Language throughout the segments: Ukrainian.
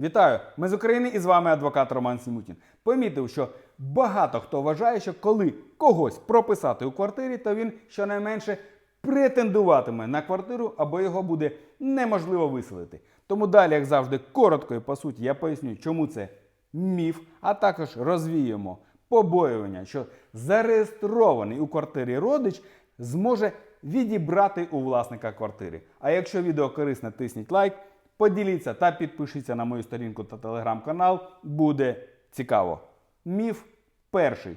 Вітаю! Ми з України і з вами адвокат Роман Сімутін. Помітив, що багато хто вважає, що коли когось прописати у квартирі, то він щонайменше претендуватиме на квартиру або його буде неможливо виселити. Тому далі, як завжди, коротко і по суті, я поясню, чому це міф, а також розвіємо побоювання, що зареєстрований у квартирі родич зможе відібрати у власника квартири. А якщо відео корисне, тисніть лайк, поділіться та підпишіться на мою сторінку та телеграм-канал. Буде цікаво. Міф перший.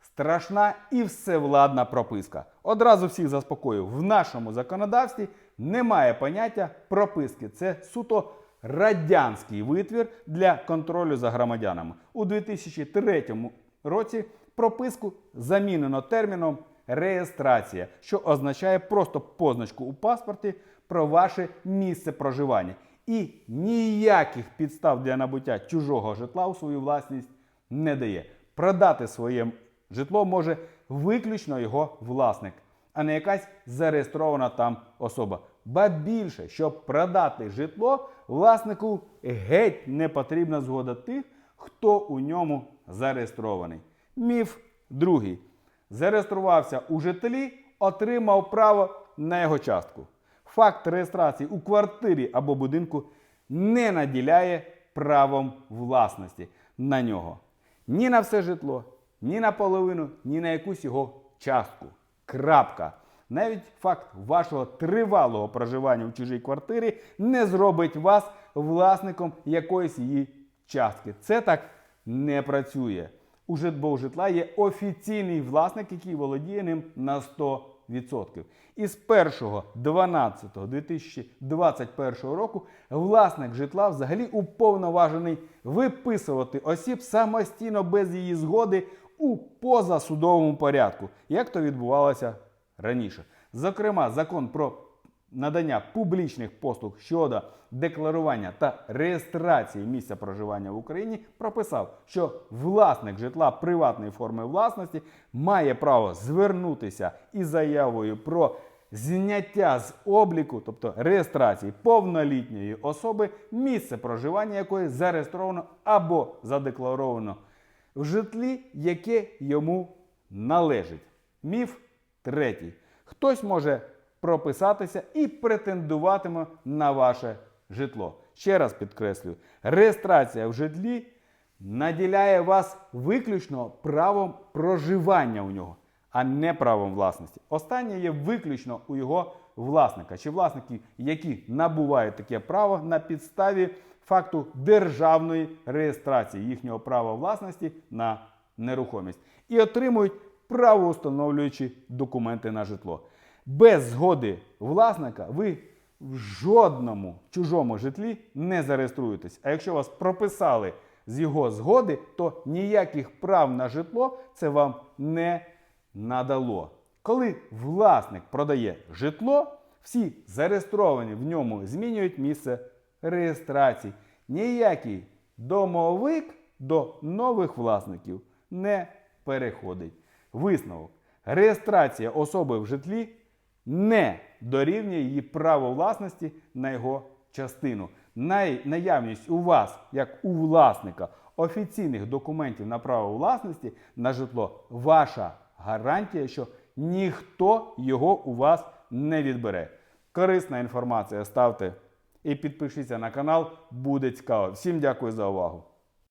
Страшна і всевладна прописка. Одразу всіх заспокою. В нашому законодавстві немає поняття прописки. Це суто радянський витвір для контролю за громадянами. У 2003 році прописку замінено терміном реєстрація, що означає просто позначку у паспорті про ваше місце проживання. І ніяких підстав для набуття чужого житла у свою власність не дає. Продати своє житло може виключно його власник, а не якась зареєстрована там особа. Ба більше, щоб продати житло, власнику геть не потрібна згода тих, хто у ньому зареєстрований. Міф другий. Зареєструвався у житлі, отримав право на його частку. Факт реєстрації у квартирі або будинку не наділяє правом власності на нього. Ні на все житло, ні на половину, ні на якусь його частку. Крапка. Навіть факт вашого тривалого проживання в чужій квартирі не зробить вас власником якоїсь її частки. Це так не працює. У житбо житла є офіційний власник, який володіє ним на 100%. І з 1.12.2021 року власник житла взагалі уповноважений виписувати осіб самостійно без її згоди у позасудовому порядку, як то відбувалося раніше. Зокрема, закон про надання публічних послуг щодо декларування та реєстрації місця проживання в Україні прописав, що власник житла приватної форми власності має право звернутися із заявою про зняття з обліку, тобто реєстрації повнолітньої особи, місце проживання якої зареєстровано або задекларовано в житлі, яке йому належить. Міф третій. Хтось може прописатися і претендуватиме на ваше житло. Ще раз підкреслюю, реєстрація в житлі наділяє вас виключно правом проживання у нього, а не правом власності. Останнє є виключно у його власника чи власників, які набувають таке право на підставі факту державної реєстрації їхнього права власності на нерухомість і отримують правоустановлюючі документи на житло. Без згоди власника ви в жодному чужому житлі не зареєструєтесь. А якщо вас прописали з його згоди, то ніяких прав на житло це вам не надало. Коли власник продає житло, всі зареєстровані в ньому змінюють місце реєстрації. Ніякий домовик до нових власників не переходить. Висновок. Реєстрація особи в житлі не дорівнює її право власності на його частину. Наявність у вас, як у власника, офіційних документів на право власності на житло ваша гарантія, що ніхто його у вас не відбере. Корисна інформація ставте і підпишіться на канал, буде цікаво. Всім дякую за увагу.